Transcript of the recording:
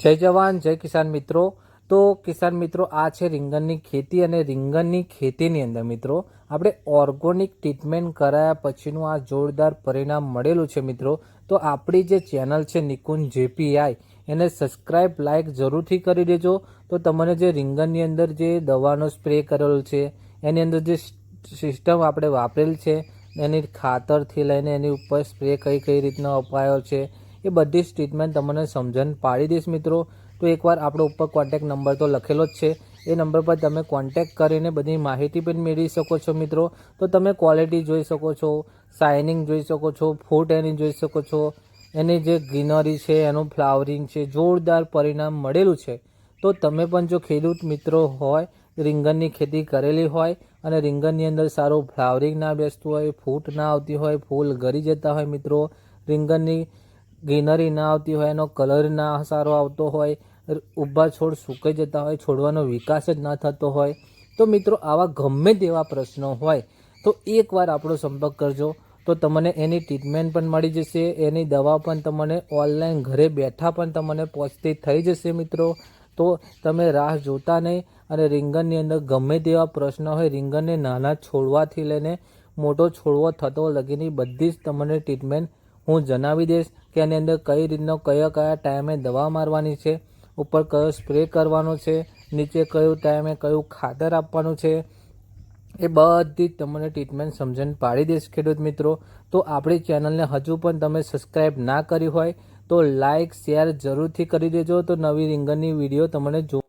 જય જવાન, જય કિસાન મિત્રો. તો કિસાન મિત્રો, આ છે રીંગણની ખેતી અને રીંગણની ખેતીની અંદર મિત્રો, આપણે ઓર્ગોનિક ટ્રીટમેન્ટ કરાયા પછીનું આ જોરદાર પરિણામ મળેલું છે મિત્રો. તો આપણી જે ચેનલ છે નિકુંજ જેપીઆઈ, એને સબસ્ક્રાઇબ, લાઇક જરૂરથી કરી દેજો. તો તમને જે રીંગણની અંદર જે દવાનો સ્પ્રે કરેલો છે, એની અંદર જે સિસ્ટમ આપણે વાપરેલ છે, એની ખાતરથી લઈને એની ઉપર સ્પ્રે કઈ કઈ રીતનો અપાયો છે એ બધી જ ટ્રીટમેન્ટ તમને સમજણ પાડી દઈશ મિત્રો. તો એકવાર આપણો ઉપર કોન્ટેક નંબર તો લખેલો જ છે. એ નંબર પર તમે કોન્ટેક કરીને બધી માહિતી પણ મેળવી શકો છો મિત્રો. તો તમે ક્વોલિટી જોઈ શકો છો શાઇનિંગ જોઈ શકો છો ફૂટ એની જોઈ શકો છો. એની જે ગ્રીનરી છે, એનું ફ્લાવરિંગ છે, જોરદાર પરિણામ મળેલું છે. તો તમે પણ જો ખેડૂત મિત્રો હોય, રીંગણની ખેતી કરેલી હોય અને રીંગણની અંદર સારું ફ્લાવરિંગ ના બેસતું હોય ફૂટ ના આવતી હોય, ફૂલ ગરી જતા હોય મિત્રો, રીંગણની ગ્રીનરી ના આવતી હોય, એનો કલર ના સારો આવતો હોય, ઊભા છોડ સુકાઈ જતા હોય, છોડવાનો વિકાસ જ ના થતો હોય. તો મિત્રો, આવા ગમે તેવા પ્રશ્નો હોય, તો એકવાર આપણો સંપર્ક કરજો. તો તમને એની ટ્રીટમેન્ટ પણ મળી જશે, એની દવા પણ તમને ઓનલાઈન ઘરે બેઠા પણ તમને પહોંચતી થઈ જશે મિત્રો. તો તમે રાહ જોતા નહીં અને રીંગણની અંદર ગમે તેવા પ્રશ્નો હોય, રીંગણને નાના છોડવાથી લઈને મોટો છોડવો થતો લગીની બધી જ તમને ટ્રીટમેન્ટ હું જણાવી દઈશ કે એની અંદર કઈ રીતનો કયા કયા ટાઈમે દવા મારવાની છે, ઉપર કયો સ્પ્રે કરવાનો છે, નીચે કયું ટાઈમે કયું ખાતર આપવાનું છે, એ બધી તમને ટ્રીટમેન્ટ સમજણ પાડી દઈશ ખેડૂત મિત્રો. તો આપણી ચેનલને હજુ પણ તમે સબસ્ક્રાઈબ ના કરી હોય તો લાઇક શેર જરૂરથી કરી દેજો. તો નવી રીંગણની વીડિયો તમને જો